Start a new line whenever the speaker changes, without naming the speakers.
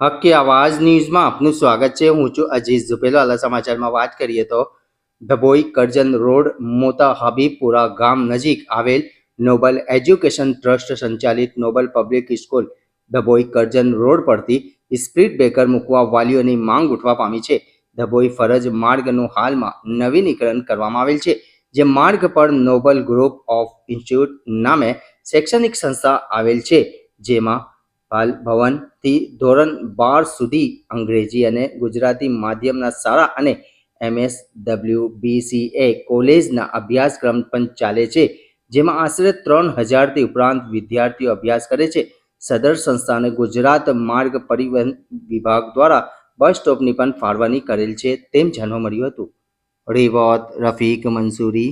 હક્કે આવાજ ન્યૂઝમાં આપનું સ્વાગત છે. હું છું અજીઝ ઝુપેલાલા સમાચારમાં વાત કરીએ તો ધબોઈ કરજન રોડ મોતા હબીબપુરા ગામ નજીક આવેલ નોબલ એજ્યુકેશન ટ્રસ્ટ સંચાલિત noble public school Dabhoi Karjan road પરથી સ્પીડ બ્રેકર મૂકવા વાલીઓની માંગ ઉઠવા પામી છે. ધબોઈ ફરજ માર્ગનું હાલમાં નવીનીકરણ કરવામાં આવેલ છે. જે માર્ગ પર નોબલ ગ્રુપ ઓફ ઇન્સ્ટિટ્યૂટ નામે શૈક્ષણિક સંસ્થા આવેલ છે. જેમાં બાલ ભવનથી ધોરણ બાર સુધી અંગ્રેજી અને ગુજરાતી માધ્યમના શાળા અને એમએસ ડબલ્યુ બીસીએ કોલેજના અભ્યાસક્રમ પણ ચાલે છે, જેમાં આશરે ત્રણ હજારથી ઉપરાંત વિદ્યાર્થીઓ અભ્યાસ કરે છે. સદર સંસ્થાને ગુજરાત માર્ગ પરિવહન વિભાગ દ્વારા બસ સ્ટોપની પણ ફાળવણી કરેલ છે, તેમ જાણવા મળ્યું હતું. રેવત, રફીક, મંસૂરી